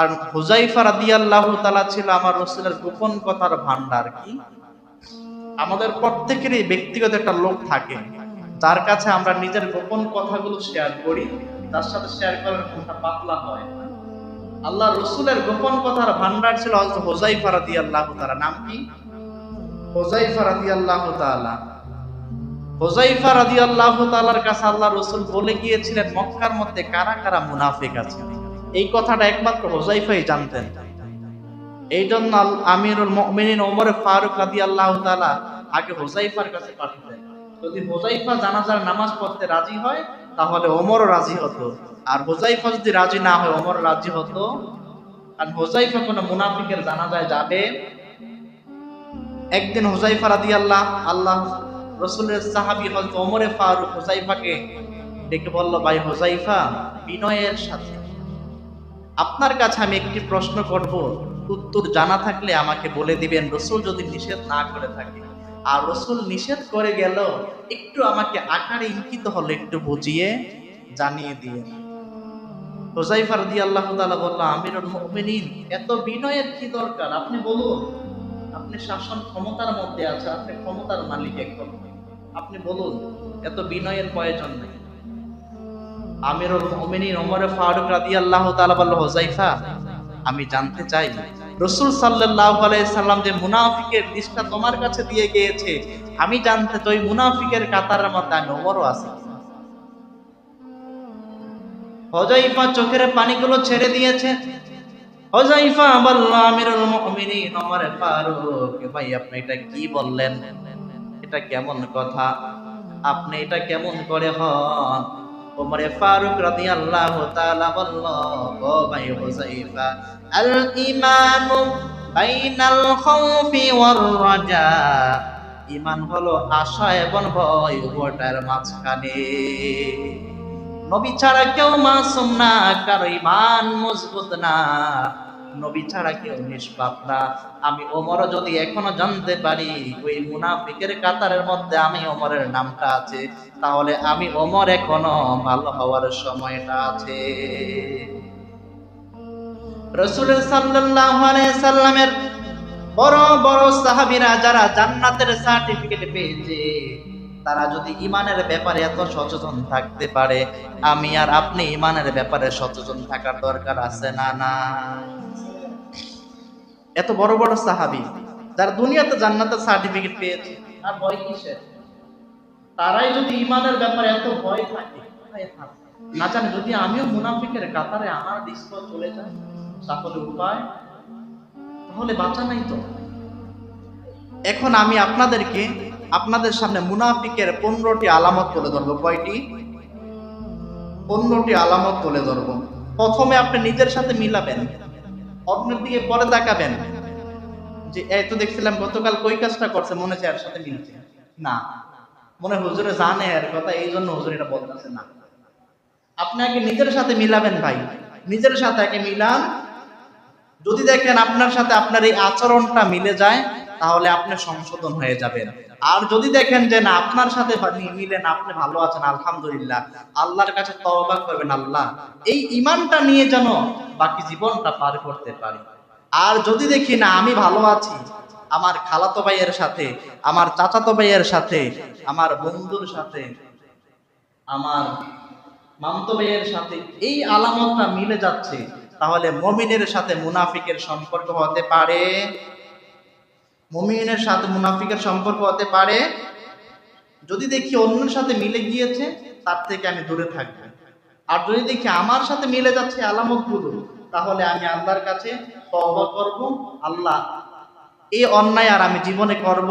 আর হুজাইফা রাদিয়াল্লাহু তাআলা ছিল আমার রসুলের গোপন কথার ভান্ডার কি? আমাদের প্রত্যেকেরই ব্যক্তিগত একটা লোক থাকে, যার কাছে আমরা নিজের গোপন কথাগুলো শেয়ার করি, তার সাথে শেয়ার করার কথা পাতলা হয় আল্লাহ রসুলের গোপন কথার ভান্ডার ছিল হযরত হুজাইফা রাদিয়াল্লাহু তাআলা। নাম কি? হুজাইফা রাদিয়াল্লাহু তাআলা। হুজাইফা রাদিয়াল্লাহু তাআলার কাছে আল্লাহ রসুল বলে গিয়েছিলেন, মক্কার মধ্যে কারা কারা মুনাফিক আছে এই কথাটা একমাত্র হোজাইফাই জানতেন। এই জন্য আমিরুল মুমিনিন ওমর ফারুক রাদিয়াল্লাহু তাআলা আগে হোজাইফার কাছে পাঠাতেন। যদি হোজাইফা জানাজার নামাজ পড়তে রাজি হয়, তাহলে ওমরও রাজি হতো। আর হোজাইফা যদি রাজি না হয়, ওমর রাজি হতো। আর হোজাইফা কোনো মুনাফিকের জানাজায় যাবে। একদিন হুজাইফা রাদিয়াল্লাহ আল্লাহ আল্লাহ রসুলের সাহাবী হযরত ওমরে ফারুক হুজাইফাকে ডেকে বলল, ভাই হোজাইফা বিনয়ের সাথে আপনার কাছে আমি একটি প্রশ্ন করব। উত্তর জানা থাকলে আমাকে বলে দিবেন, রসুল যদি নিষেধ না করে থাকে। আর রসুল নিষেধ করে গেল, একটু আমাকে আকারে ইঙ্কিত হলে, একটু বুঝিয়ে জানিয়ে দিয়ে। হোজাইফা রাদিয়াল্লাহু তাআলা বলল, আমিরুল মুমিনিন, এত বিনয়ের কি দরকার? আপনি বলুন, আপনি শাসন ক্ষমতার মধ্যে আছে আপনি ক্ষমতার মালিক একদম আপনি বলুন, এত বিনয়ের প্রয়োজন নেই। আমিরুল মুমিনিন ওমর ফারুক রাদিয়াল্লাহু তাআলা আমি জানতে চাই, রাসূল সাল্লাল্লাহু আলাইহি সাল্লাম যে মুনাফিকের লিস্টটা তোমার কাছে দিয়ে গিয়েছে, আমি জানতে চাই মুনাফিকের কাতারের মধ্যে আমি ওমরও আছি। হুজাইফা চোখের পানিগুলো ছেড়ে দিয়েছে। হুজাইফা বলল, আমিরুল মুমিনিন ওমর ফারুক, ভাই, আপনি এটা কি বললেন? এটা কেমন কথা? আপনি এটা কেমন করে হন? ওমরে ফারুক রাদিয়াল্লাহু তাআলা বলল ও ভাই হুযায়ফা আল ঈমানু বাইনাল খাউফি ওয়ার রাজা। ঈমান হলো আশা এবং ভয় উভয়টার মাঝখানে। নবী ছাড়া কেউ মাসুম না, কারও ঈমান মজবুত না। নবী ছাড়া কেউ নিষ্পাপ না। আমি ওমরও যদি এখনও জানতে পারি, ওই মুনাফিকের কাতারের মধ্যে আমি ওমরের নামটা আছে, তাহলে আমি ওমর এখনও ভালো হওয়ার সময়টা আছে। রসুলের সাল্লাল্লাহু সাল্লামের বড় বড় সাহাবীরা যারা জান্নাতের সার্টিফিকেট পেয়েছে তারা যদি ইমানের ব্যাপারে এত সচেতন থাকতে পারে, আমি আর আপনি ইমানের ব্যাপারে সচেতন থাকার দরকার আছে না না? এত বড় বড় সাহাবী, যারা দুনিয়াতে জান্নাতের সার্টিফিকেট পেয়েছে আর ভয় কিসের? তারাই যদি ইমানের ব্যাপারে এত ভয় থাকে না জানে যদি আমিও মুনাফিকের কাতারে আমার দৃশ্য চলে যায় তাহলে উপায়? তাহলে বাঁচা নাই তো। এখন আমি আপনাদেরকে আপনাদের সামনে মুনাফিকের পনেরোটি আলামত তুলে ধরবো। কয়টি? পনেরোটি আলামত তুলে ধরবো। প্রথমে আপনি নিজের সাথে মিলাবেন। অন্যের দিকে পরে তাকাবেন। যে, এই তো দেখছিলাম গতকাল কই কাজটা করছে? মনে হচ্ছে এর সাথে মিলছে। না। মনে হুজুরে জানে এর কথা, এই জন্য হুজুর এটা বলতেছে না। আপনি আগে নিজের সাথে মিলাবেন ভাই। নিজের সাথে আগে মিলান। যদি দেখেন আপনার সাথে আপনার এই আচরণটা মিলে যায় তাহলে আপনি সংশোধন হয়ে যাবেন। আর যদি দেখেন যে না, আপনার সাথে মিলেন আপনি ভালো আছেন, আলহামদুলিল্লাহ। আল্লাহর কাছে তওবা করবেন আল্লাহ। এই ইমানটা নিয়ে যেন বাকি জীবনটা পার করতে পারি। আর যদি দেখি না, আমি ভালো আছি, আমার খালাতো ভাইয়ের সাথে, আমার চাচাতো ভাইয়ের সাথে, আমার বন্ধুর সাথে, আমার মামতো ভাইয়ের সাথে এই আলামতটা মিলে যাচ্ছে, তাহলে মমিনের সাথে মুনাফিকের সম্পর্ক হতে পারে। মমিনের সাথে মুনাফিকের সম্পর্ক হতে পারে। যদি দেখি অন্যের সাথে মিলে গিয়েছে, তার থেকে আমি দূরে থাকব। আর যদি দেখি আমার সাথে মিলে যাচ্ছে আলামতগুলো তাহলে আমি আল্লাহর কাছে করব। আল্লাহ, এই অন্যায় আর আমি জীবনে করব।